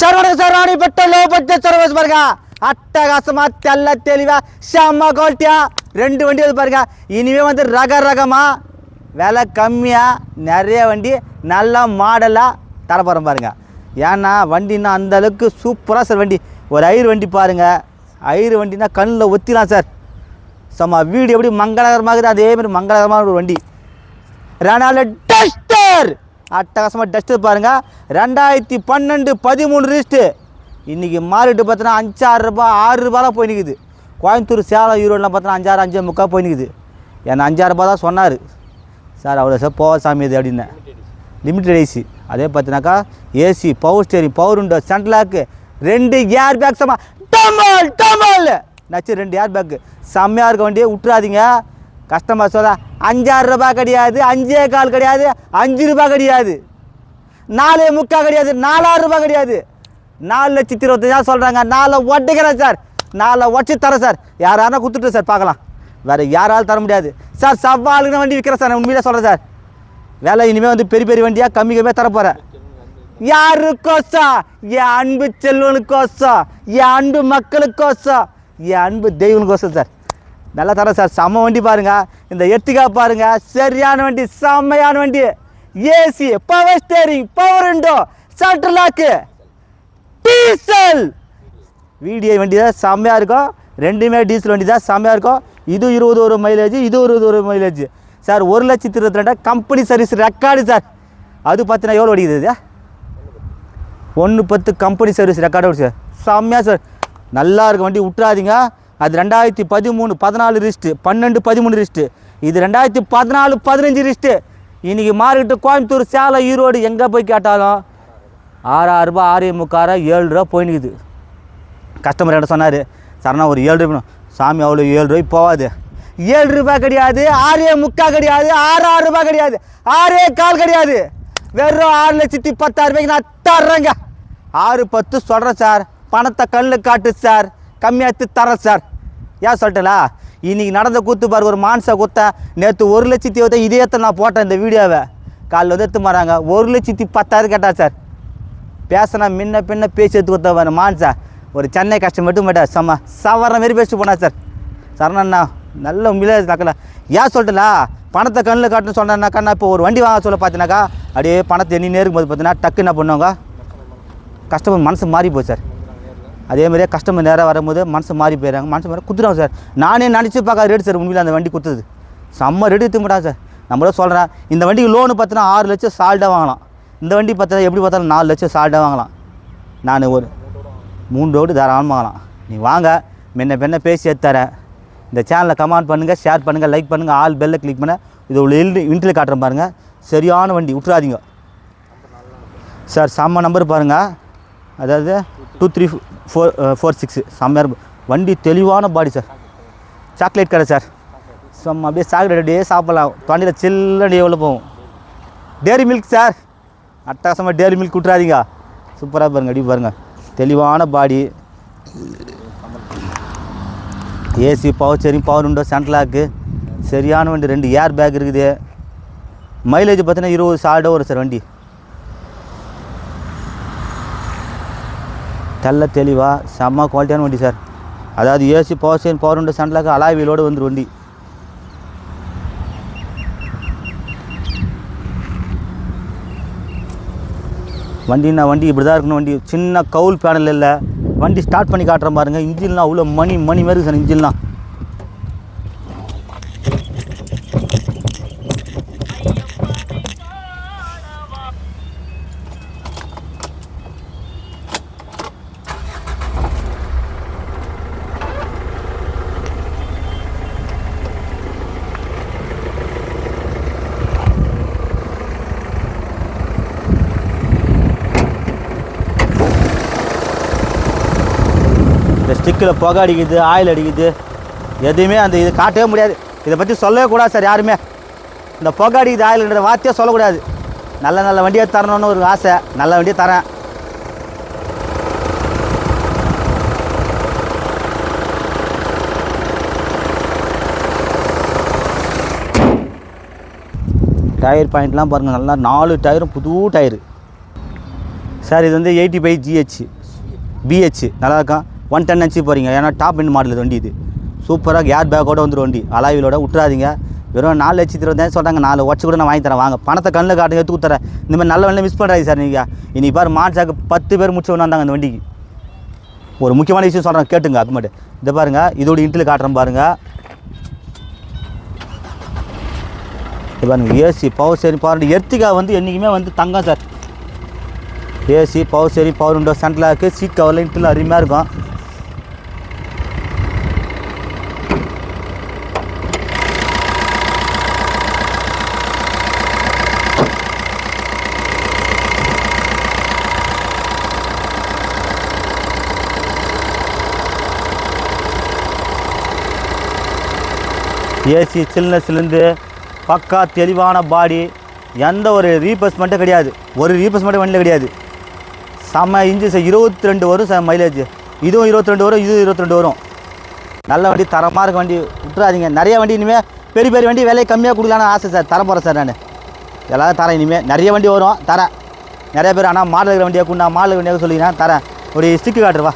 Sir வணக்கம் sir Ranipet low budget service பாருங்க. அட்டகாசமா தெல்ல தெளிவா செம்ம குவாலிட்டியா ரெண்டு வண்டி வந்து பாருங்க. இனிமே வந்து ரக ரகமா விலை கம்மியா நிறைய வண்டி நல்ல மாடலா தர போகிறோம் பாருங்க. ஏன்னா வண்டின்னா அந்த அளவுக்கு சூப்பராக சார் வண்டி. ஒரு ஐயர் வண்டி பாருங்க. ஐயர் வண்டினா கண்ணில் ஒத்திலாம் சார் சும்மா வீடு எப்படி மங்களகரமாக இருக்குது அதே மாதிரி மங்களகரமான ஒரு வண்டி. ரெனால்டு டஸ்டர் அட்டகாசமாக டஸ்ட்டு பாருங்க. ரெண்டாயிரத்தி பன்னெண்டு பதிமூணு ரிஸ்ட்டு இன்றைக்கி மாறிட்டு பார்த்தோன்னா அஞ்சாறு ரூபா ஆறு ரூபாலாம் போய் நிற்குது கோயம்புத்தூர் சேலம் ஈரோடுலாம் பார்த்தோன்னா அஞ்சாறு அஞ்சு முக்கால் போய் நிற்குது என்னை அஞ்சாறு ரூபா தான் சொன்னார். சார் அவ்வளோ சார் போவா சாமி இது அப்படின்னேன் லிமிட்டட் ஏசி அதே பார்த்தினாக்கா ஏசி பவர் ஸ்டேரிங் பவர் உண்டோ சென்ட்லாக்கு ரெண்டு ஏர் பேக் சமா டமல் டமல் நச்சு ரெண்டு ஏர் பேக்கு செம்மையாக இருக்க வண்டியை விட்டுறாதீங்க. கஸ்டமர் சொல்ல அஞ்சாறு ரூபாய் கிடையாது அஞ்சே கால் கிடையாது அஞ்சு ரூபாய் கிடையாது. நாலே முக்கால் கிடையாது நாலாயிரம் ரூபாய் கிடையாது. நாலு லட்சத்தி இருபத்தஞ்சாயிரம் சொல்கிறாங்க நாலு ஒட்டிக்கிறேன் சார். நாலு ஒட்டி தரேன் சார். யாரானா கொடுத்துட்டு சார் பார்க்கலாம். வேறு யாராலும் தர முடியாது. சார் சவாலுக்கு வண்டி விற்கிறேன் சார் நான் உண்மையிலே சொல்கிறேன் சார். வேலை இனிமேல் வந்து பெரிய பெரிய வண்டியாக கம்மி கம்மியாக தரப்போகிறேன் யாருக்கோசா? என் அன்பு செல்வனுக்கோசா? என் அன்பு மக்களுக்கோசம் என் அன்பு தெய்வனுக்கோசம் சார். நல்லா தரேன் சார். செம்ம வண்டி பாருங்க. இந்த எர்த்திகா பாருங்க. சரியான வண்டி செம்மையான வண்டி. AC power steering power window shutter lock diesel video வண்டி தான் செம்மையாக இருக்கும். ரெண்டுமே டீசல் வண்டி தான் செம்மையாக இருக்கும். இது இருபது ஒரு மைலேஜ் இது இருபது ஒரு மைலேஜ் சார் ஒரு லட்சத்தி இருபத்தி ரெண்டா கம்பெனி சர்வீஸ் ரெக்கார்டு சார். அது பார்த்தீங்கன்னா எவ்வளோ அடிக்குது இது? ஒன்று பத்து கம்பெனி சர்வீஸ் ரெக்கார்டு சார் செம்மையாக சார். நல்லா இருக்கும் வண்டி விட்றாதீங்க அது ரெண்டாயிரத்தி பதிமூணு பதினாலு ரிஸ்ட்டு பன்னெண்டு பதிமூணு ரிஸ்ட்டு இது ரெண்டாயிரத்தி பதினாலு பதினஞ்சு ரிஸ்ட்டு இன்றைக்கி மார்க்கெட்டு கோயம்புத்தூர் சேலம் ஈரோடு எங்கே போய் கேட்டாலும் ஆறாயிரம் ரூபாய் ஆறே முக்காரா ஏழு ரூபா போயினுக்குது. கஸ்டமர் என்ன சொன்னார்? சரணா ஒரு ஏழு ரூபாய் சாமி அவ்வளோ ஏழு ரூபாய்க்கு போகாது. ஏழு ரூபாய் கிடையாது ஆறே முக்கா கிடையாது ஆறு ஆறு ரூபாய் கிடையாது ஆறே கால் கிடையாது. வெறும் ஆறு லட்சத்தி பத்தாயிரம் ரூபாய்க்கு நான் தர்றேங்க. ஆறு பத்து சொல்கிறேன் சார். பணத்தை கல்லில் காட்டு சார். கம்மியாத்து தரேன் சார். ஏன் சொல்லிட்டலா? இன்றைக்கி நடந்த கூத்து பாரு ஒரு மான்சை குத்த நேற்று ஒரு லட்சத்தி இருபத்தி இதே நான் போட்டேன் இந்த வீடியோவை. காலைல வந்து எடுத்து மாறாங்க ஒரு லட்சத்தி பத்தாயிரம் கேட்டா சார். பேசினா முன்ன பின்ன பேசி எடுத்து கொடுத்தவன் மான்சா. ஒரு சென்னை கஷ்டம் மட்டும் மாட்டா செம்ம சவர மாரி பேசிட்டு போனா சார். சரணண்ணா நல்ல உண்மையிலே தக்கல ஏன் சொல்லிட்டலா? பணத்தை கண்ணில் காட்டுன்னு சொன்னாக்கா நான் இப்போ ஒரு வண்டி வாங்க சொல்ல பார்த்தீங்கன்னாக்கா அப்படியே பணத்தை எண்ணி நேருக்கும் போது பார்த்தீங்கன்னா டக்கு என்ன பண்ணுவாங்க? கஸ்டமர் மனசு மாறி போச்சு சார். அதே மாதிரியே கஸ்டமர் நேராக வரும்போது மனசு மாறி போயிடுறாங்க. மனசு மாறி குத்துறாங்க சார். நானே நினச்சி பார்க்க ரேட் சார் உண்மையில் அந்த வண்டி கொடுத்தது செம்ம ரேட் எடுத்துக்க மாட்டாங்க சார். நம்மளே சொல்கிறேன் இந்த வண்டிக்கு லோனு பார்த்தீங்கன்னா ஆறு லட்சம் சால்டாக வாங்கலாம். இந்த வண்டி பார்த்தா எப்படி பார்த்தாலும் நாலு லட்சம் சால்டாக வாங்கலாம். நான் ஒரு மூணு ரோடு தாராளமாக வாங்கலாம். நீ வாங்க முன்ன பின்ன பேசி எடுத்துறேன் இந்த சேனலை கமெண்ட் பண்ணுங்கள் ஷேர் பண்ணுங்கள் லைக் பண்ணுங்கள் ஆல் பெல்லை கிளிக் பண்ண. இது உள்ள இல் இன்ட்ரில் காட்டுறேன் பாருங்கள் சரியான வண்டி விட்டுறாதீங்க சார் செம்ம நம்பர் பாருங்கள் அதாவது two three four four six செம்மையாக இருக்கும். வண்டி தெளிவான பாடி சார் சாக்லேட் கடை சார் செம்ம அப்படியே சாக்லேட் அப்படியே சாப்பிட்லாம். தொண்டையில் சில்லடி எவ்வளோ போகும் டேரி மில்க் சார் அட்டகாசமாக டேரி மில்க் விட்றாதீங்க சூப்பராக பாருங்கள் அடி பாருங்கள் தெளிவான பாடி ஏசி பவர் சரி பவர் உண்டோ சென்ட்லாக்கு சரியான வண்டி ரெண்டு ஏர் பேக் இருக்குது. மைலேஜ் பார்த்தீங்கன்னா இருபது சால்டோ வரும் சார் வண்டி. தெல்ல தெளிவாக செம்ம குவாலிட்டியான வண்டி சார் அதாவது ஏசி பவர் ஸ்டேரிங் பவர் உண்டு சண்டலாக அலாய் வீலோடு வந்துடும் வண்டி. வண்டின்னா வண்டி இப்படி தான் இருக்கணும் வண்டி. சின்ன கவுல் பேனல் இல்லை. வண்டி ஸ்டார்ட் பண்ணி காட்டுற பாருங்கள் இன்ஜின்லாம் அவ்வளோ மணி மணி மாதிரி சார் இன்ஜின்லாம். சிக்கில் புகை அடிக்குது ஆயில் அடிக்குது. எதுவுமே அந்த இது காட்டவே முடியாது. இதை பற்றி சொல்லவே கூடாது சார் யாருமே. இந்த புகை அடிக்குது ஆயில்ன்ற வார்த்தையே சொல்லக்கூடாது நல்ல நல்ல வண்டியை தரணும்னு ஒரு ஆசை. நல்ல வண்டியை தரேன். டயர் பாயிண்ட்லாம் பாருங்கள் நல்லா நாலு டயரும் புது டயரு. சார் இது வந்து எயிட்டி ஃபைவ் ஜிஹெச் பிஹெச் நல்லாயிருக்கும் ஒன் டென் ஹெச்சி போகிறீங்க ஏன்னா டாப் எண்ட் மாடல் வண்டி இது. சூப்பராக ஏர் பேக்கோட வந்துடும் வண்டி. அலாவிலோட விட்டுறாதீங்க வெறும் நாலு லட்சத்தி இருபதாயிரம் சொல்கிறாங்க நாலு வச்சு கூட நான் வாங்கி தரேன். வாங்க. பணத்தை கண்ணில் காட்டுங்க எடுத்து தரேன் இந்த மாதிரி நல்ல வண்டியில் மிஸ் பண்ணுறாங்க சார் நீங்கள் இன்னைக்கு பாரு மாட்சாக்கு பத்து பேர் முடிச்சு வந்தாங்க அந்த வண்டிக்கு. ஒரு முக்கியமான விஷயம் சொல்கிறேன் கேட்டுங்க மட்டும். இதை பாருங்கள் இதோட இன்ட்டில் காட்டுறேன் பாருங்கள் இது பாருங்கள் ஏசி பவர் சரி பவர் எர்த்திகா வந்து என்றைக்குமே வந்து தங்கம் சார் ஏசி பவர் சரி பவர் விண்டோ சென்டரில் இருக்குது சீட் கவரில் இன்ட்டில் அருமையாக இருக்கும். ஏசி சில்னஸ்லேருந்து பக்கா தெளிவான பாடி எந்த ஒரு ரீப்ளேஸ்மெண்ட்டும் கிடையாது. ஒரு ரீப்ளேஸ்மெண்ட்டும் வண்டியில் கிடையாது. செம்ம இன்ஜின் சார் இருபத்தி ரெண்டு வரும் சார் மைலேஜ் இதுவும் இருபத்தி ரெண்டு வரும் இதுவும் இருபத்தி ரெண்டு வரும். நல்ல வண்டி தரமாக இருக்க வண்டி விட்டுறாதீங்க. நிறைய வண்டி இனிமேல் பெரிய பெரிய வண்டி விலையை கம்மியாக கொடுக்கலான்னு ஆசை சார். தர போகிறேன் சார் நான். எல்லாரும் தரேன் இனிமேல் நிறைய வண்டி வரும் தரேன். நிறைய பேர் ஆனால் மாடல் இருக்கிற வண்டியாக கொண்டா மாடல் வண்டியாக சொல்லிங்கன்னா தரேன். ஒரு ஸ்டிக்கு காட்டுருவா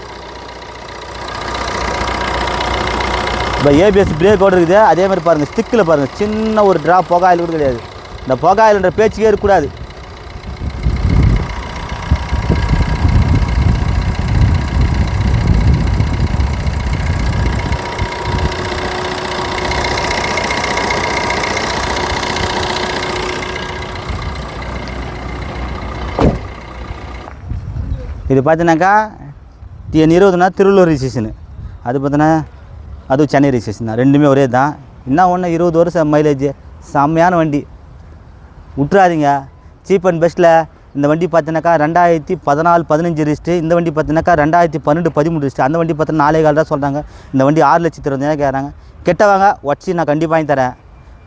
இப்போ ஏபிஎஸ் பிரேக்கோடு இருக்குது. அதே மாதிரி பாருங்கள் ஸ்டிக்கில் பாருங்கள் சின்ன ஒரு ட்ராப் புகாயில் கூட கிடையாது. இந்த புகாயில்ன்ற பேச்சுக்கே இருக்கக்கூடாது. இது பார்த்தீங்கன்னாக்கா டிஎன் இருபதுனா திருவள்ளூர் சீசனு அது பார்த்தீங்கன்னா அதுவும் சென்னை ரிஜிஸ்ட்ரேஷன் தான். ரெண்டுமே ஒரே தான். என்ன ஒன்று இருபது வருஷம் மைலேஜ் செம்மையான வண்டி. விட்றாதீங்க சீப் அண்ட் பெஸ்ட்டில் இந்த வண்டி பார்த்தீங்கன்னாக்கா ரெண்டாயிரத்தி பதினாலு பதினஞ்சு ரிஸ்ட்டு இந்த வண்டி பார்த்தீங்கன்னாக்கா ரெண்டாயிரத்தி பன்னெண்டு பதிமூணு ரிஸ்ட்டு அந்த வண்டி பார்த்தீங்கன்னா நாலே கால் தான் சொல்கிறாங்க இந்த வண்டி ஆறு லட்சத்தி இருபதாயிரம் கேட்குறாங்க. கெட்டவங்க ஒட்சி நான் கண்டிப்பாக வாங்கி தரேன்.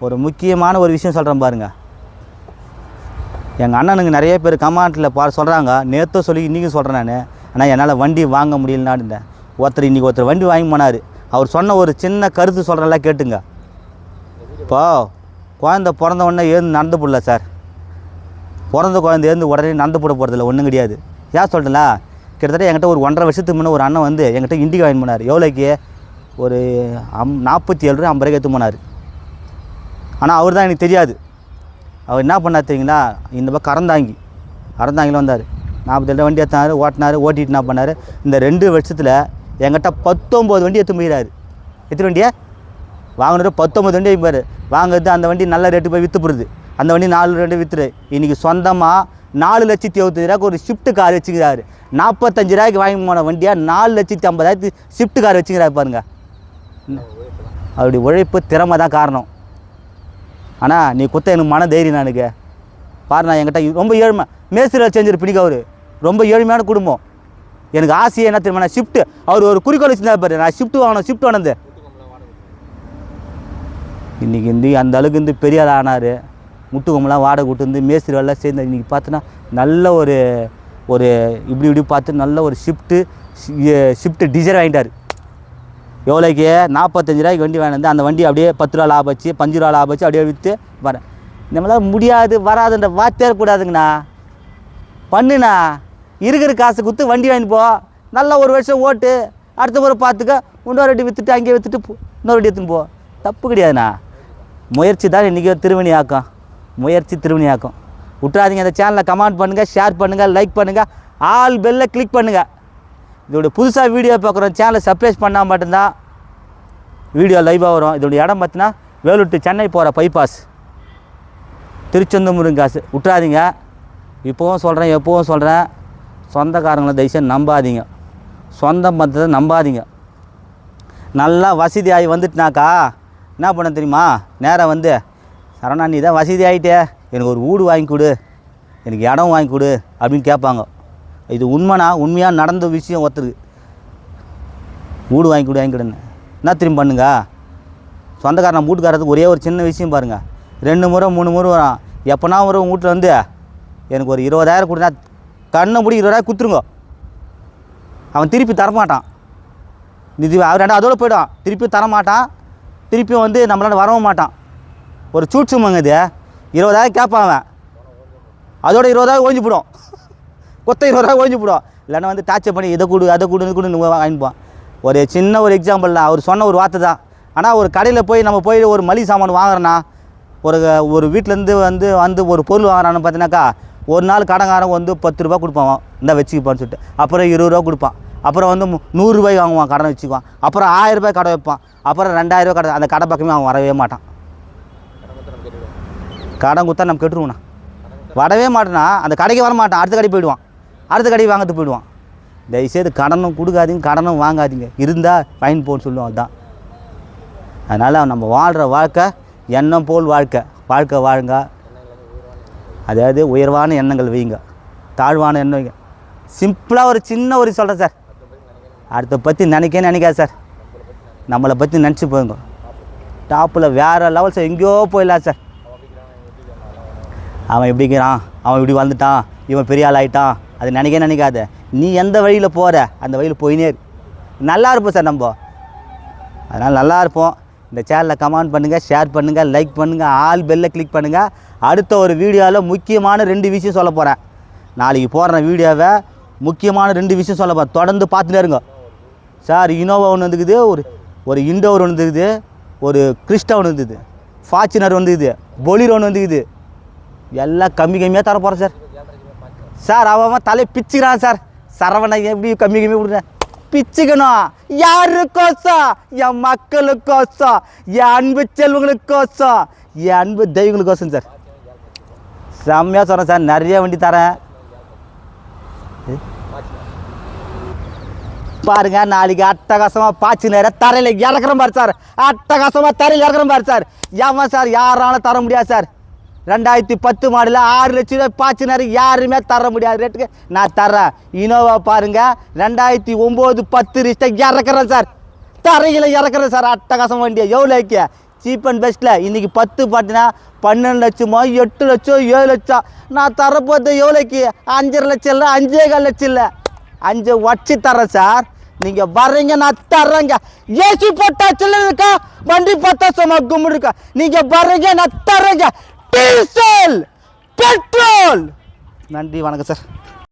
ஒரு முக்கியமான ஒரு விஷயம் சொல்கிறேன் பாருங்கள் எங்கள் அண்ணனுங்க நிறைய பேர் கமாண்டில் பா சொல்கிறாங்க நேற்றும் சொல்லி இன்றைக்கும் சொல்கிறேன் நான். ஆனால் என்னால் வண்டி வாங்க முடியலனான்னு ஒருத்தர் இன்றைக்கி ஒருத்தர் வண்டி வாங்கி போனார். அவர் சொன்ன ஒரு சின்ன கருத்து சொல்கிறேன்ல கேட்டுங்க. இப்போ குழந்த பிறந்த உடனே ஏந்து நடந்து போடல சார். பிறந்த குழந்தை ஏந்து உடனே நடந்து போட போகிறதில்ல ஒன்றும் கிடையாது. ஏன் சொல்லிட்டல கிட்டத்தட்ட என்கிட்ட ஒரு ஒன்றரை வருஷத்துக்கு முன்னே ஒரு அண்ணன் வந்து என்கிட்ட இண்டிகா வாங்கி போனார். எவ்வளோக்கு? ஒரு அம் நாற்பத்தி ஏழு ரூபா ஐம்பது ரூபாய்க்கு எடுத்து போனார். ஆனால் அவர் தான் எனக்கு தெரியாது. அவர் என்ன பண்ணார் தெரியுங்களா? இந்த பக்கம் கறந்தாங்கி கறந்தாங்கில வந்தார். நாற்பத்தேழு வண்டி ஏற்றினார் ஓட்டினார் ஓட்டிட்டு என்ன பண்ணார்? இந்த ரெண்டு வருஷத்தில் என்கிட்ட பத்தொம்போது வண்டி எடுத்து போயிடாரு எத்தனை வண்டியா வாங்கினது பத்தொம்பது வண்டி வைப்பார் வாங்குறது அந்த வண்டி நல்ல ரேட்டு போய் விற்று போடுது. அந்த வண்டி நாலு ரெண்டு விற்றுரு இன்றைக்கி சொந்தமாக நாலு லட்சத்தி எழுபத்தஞ்சு ரூபாய்க்கு ஒரு ஷிஃப்ட் கார் வச்சுக்கிறாரு. நாற்பத்தஞ்சு ரூபாய்க்கு வாங்கி போன வண்டியாக நாலு லட்சத்தி ஐம்பதாயிரத்து ஷிஃப்ட் கார் வச்சுக்கிறாரு பாருங்க. அவருடைய உழைப்பு திறமை தான் காரணம். ஆனால் நீ குத்த எனக்கு மன தைரியம் எனக்கு பாருண்ணா என்கிட்ட ரொம்ப ஏழ்மை மேஸ்திரியில் செஞ்சிரு பிடிக்க அவர். ரொம்ப ஏழ்மையான குடும்பம். எனக்கு ஆசையே என்ன தெரியுமா? நான் ஷிஃப்ட்டு அவர் ஒரு குறிக்கோள் வச்சுருந்தா பாரு. நான் ஷிஃப்ட் வாங்கணும் ஷிஃப்ட் வாங்கினது. இன்றைக்கி வந்து அந்த அளவுக்கு வந்து பெரியார் ஆனார். முட்டுக்கொம்பெலாம் வாடகை விட்டு வந்து மேஸ்திரி வேலை சேர்ந்து இன்றைக்கி பார்த்தோன்னா நல்ல ஒரு ஒரு இப்படி இப்படி பார்த்து நல்ல ஒரு ஷிஃப்ட்டு ஷிஃப்ட்டு டிசைர் வாங்கிட்டார். எவ்வளோக்கு நாற்பத்தஞ்சு ரூபாய்க்கு வண்டி வாங்கினது அந்த வண்டி அப்படியே பத்து ரூபா லாபம் வச்சு பஞ்சு ரூபா லாபம் வச்சு அப்படியே விற்று வரேன் நம்மளால் முடியாது வராதுன்ற வார்த்தையே கூடாதுங்கண்ணா பண்ணுண்ணா. இருக்கிற காசு கொடுத்து வண்டி வாங்கிட்டு போ நல்லா ஒரு வருஷம் ஓட்டு அடுத்த முறை பார்த்துக்க இன்னொரு வாட்டி விற்றுட்டு அங்கேயே விற்றுட்டு இன்னொரு வட்டி எடுத்துன்னு போ தப்பு கிடையாதுண்ணா. முயற்சி தான் இன்றைக்கி திருமணி ஆக்கம். முயற்சி திருமணி ஆக்கம். விட்றாதீங்க அந்த சேனலை கமெண்ட் பண்ணுங்கள் ஷேர் பண்ணுங்கள் லைக் பண்ணுங்கள் ஆல் பெல்லை கிளிக் பண்ணுங்கள் இதோட புதுசாக வீடியோ பார்க்குறோம் சேனலை சப்ரைஸ் பண்ணால் மட்டும்தான் வீடியோ லைவாக வரும். இதோட இடம் பார்த்தீங்கன்னா வேலூர் to சென்னை போகிற பைபாஸ் திருச்செந்தூர் முருங்காசு விட்றாதீங்க இப்போவும் சொல்கிறேன் எப்போவும் சொல்கிறேன் சொந்தக்காரங்களை தயவுசெய்து நம்பாதீங்க. சொந்த பந்தத்தை நம்பாதீங்க. நல்லா வசதி ஆகி வந்துட்டுனாக்கா என்ன பண்ண தெரியுமா? நேராக வந்து சரணா நீ தான் வசதி ஆகிட்டே எனக்கு ஒரு வீடு வாங்கி கொடு. எனக்கு இடம் வாங்கி கொடு அப்படின்னு கேட்பாங்க. இது உண்மைனா உண்மையாக நடந்த விஷயம் ஒருத்தருக்கு. வீடு வாங்கி கொடு வாங்கி கொடுன்னு. என்ன திரும்பி பண்ணுங்க? சொந்தக்காரன் வீட்டுக்காரத்துக்கு ஒரே ஒரு சின்ன விஷயம் பாருங்கள் ரெண்டு முறை மூணு முறை வரும் எப்போனா ஒரு வீட்டில் வந்து எனக்கு ஒரு இருபதாயிரம் கொடுத்தா கண்ணை முடி இருபதாயிரம் குத்துருங்க அவன் திருப்பி தரமாட்டான். இது அவர் ரெண்டா அதோட போய்டும் திருப்பி தரமாட்டான். திருப்பியும் வந்து நம்மளால வரவும் மாட்டான். ஒரு சூட்சுமங்க இது. இருபதாயிரம் கேட்பான் அவன். அதோட இருபதாயிரம் ஓஞ்சி போடும். கொத்த இருபதாயிரம் ஓஞ்சி போடும். இல்லைன்னா வந்து டார்ச்சர் பண்ணி இதை கொடு அதை கொடு கொடு கொடுன்னு ஒரு சின்ன ஒரு எக்ஸாம்பிள் தான் அவர் சொன்ன ஒரு வார்த்தை தான். ஆனால் ஒரு கடையில் போய் நம்ம போய் ஒரு மளிகை சாமான் வாங்குறோன்னா ஒரு ஒரு வீட்டிலேருந்து வந்து வந்து ஒரு பொருள் வாங்குறான்னு பார்த்தீங்கன்னாக்கா ஒரு நாள் கடங்காரன் வந்து பத்து ரூபா கொடுப்பான் இந்த வச்சுக்கப்பான்னு சொல்லிட்டு. அப்புறம் இருபது ரூபா கொடுப்பான். அப்புறம் வந்து மு- வாங்குவான் கடன் வச்சுக்குவான். அப்புறம் ஆயிரம் ரூபாய் கடை வைப்பான். அப்புறம் ரெண்டாயிரம் ரூபாய் கடை அந்த கடை பக்கமே அவன் வரவே மாட்டான். கடன் கொடுத்தா நம்ம கெட்டுருவோண்ணா வரவே மாட்டேன்னா அந்த கடைக்கு வர மாட்டான். அடுத்த கடைக்கு போயிடுவான். அடுத்த கடைக்கு வாங்கிட்டு போயிடுவான். தயவுசெய்து கடனும் கொடுக்காதீங்க கடனும் வாங்காதீங்க. இருந்தால் ஃபைன் போன்னு சொல்லுவோம் அதுதான் அதனால் நம்ம வாழ்கிற வாழ்க்கை எண்ணம் போல் வாழ்க்கை. வாழ்க்கை வாழுங்க. அதாவது உயர்வான எண்ணங்கள் வைங்க தாழ்வான எண்ணம் வைங்க சிம்பிளாக ஒரு சின்ன ஒரு சொல்கிறேன் சார். அடுத்த பற்றி நினைக்க நினைக்காது சார். நம்மளை பற்றி நினச்சி போங்க டாப்பில் வேறு லெவல் சார் எங்கேயோ போயிடலாம் சார். அவன் எப்படிக்கிறான் அவன் இப்படி வந்துட்டான் இவன் பெரிய ஆள் ஆகிட்டான் அது நினைக்க நினைக்காத. நீ எந்த வழியில் போகிற அந்த வழியில் போயினே நல்லா இருப்போம் சார் நம்ம. அதனால் நல்லா இருப்போம். இந்த சேனலை கமெண்ட் பண்ணுங்கள் ஷேர் பண்ணுங்கள் லைக் பண்ணுங்கள் ஆல் பெல்லை கிளிக் பண்ணுங்கள் அடுத்த ஒரு வீடியோவில் முக்கியமான ரெண்டு விஷயம் சொல்ல போகிறேன் நாளைக்கு போடுற வீடியோவை முக்கியமான ரெண்டு விஷயம் சொல்ல போகிறேன் தொடர்ந்து பார்த்துட்டே இருங்க. சார் இனோவா ஒன்று வந்துக்குது ஒரு ஒரு இண்டோர் ஒன்று வந்துக்குது ஒரு கிறிஸ்டா ஒன்று இருந்தது ஃபார்ச்சுனர் வந்துக்குது பொலிரோ ஒன்று வந்துக்குது எல்லாம் கம்மி கம்மியாக தர போகிறேன் சார். சார் அவன் அவன் தலை பிச்சுக்கிறான் சார். சரவணை எப்படி கம்மி கம்மி விடுறேன் பிச்சுக்கணும். யாருக்கோசம்? என் மக்களுக்கோசம். என் அன்பு செல்வங்களுக்கோசம். என் அன்பு தெய்வங்களுக்கோசம் சார். செம்மையாக சொல்கிறேன் சார். நிறைய வண்டி தரேன். பாருங்க நாளைக்கு அட்டகாசமாக பாய்ச்சி நேரம் தரையில இறக்குற பாரு சார். அட்டகாசமாக தரையில் இறக்குற பாரு சார். ஏமா சார் யாராலும் தர முடியாது சார். ரெண்டாயிரத்தி பத்து மாடலில் ஆறு லட்சம் ரூபாய் பாய்ச்சினாரு. நேரம் யாருமே தர முடியாது ரேட்டுக்கு நான் தரேன் இனோவா பாருங்க ரெண்டாயிரத்தி ஒம்பது பத்து ரிஸ்ட்டை இறக்குறேன் சார். தரையில் இறக்குறேன் சார் அட்டகாசம் வண்டியை. எவ்வளோக்கு சீப் அண்ட் பெஸ்ட்டில் இன்றைக்கி பத்து பார்த்தீங்கன்னா பன்னெண்டு லட்சமோ எட்டு லட்சம் ஏழு லட்சம். நான் தரப்போது எவ்வளோக்கு அஞ்சரை லட்சம் இல்லை அஞ்சே கால் லட்சம் இல்லை. அஞ்சு வச்சு தரேன் சார். நீங்கள் வர்றீங்க நான் தர்றேங்க. ஏசி போட்டா சில்லு வண்டி பார்த்தா சும்மா கும்பிடு இருக்கா? நீங்க வர்றீங்க நான் தர்றேங்க. டீசல் பெட்ரோல் நன்றி வணக்கம் சார்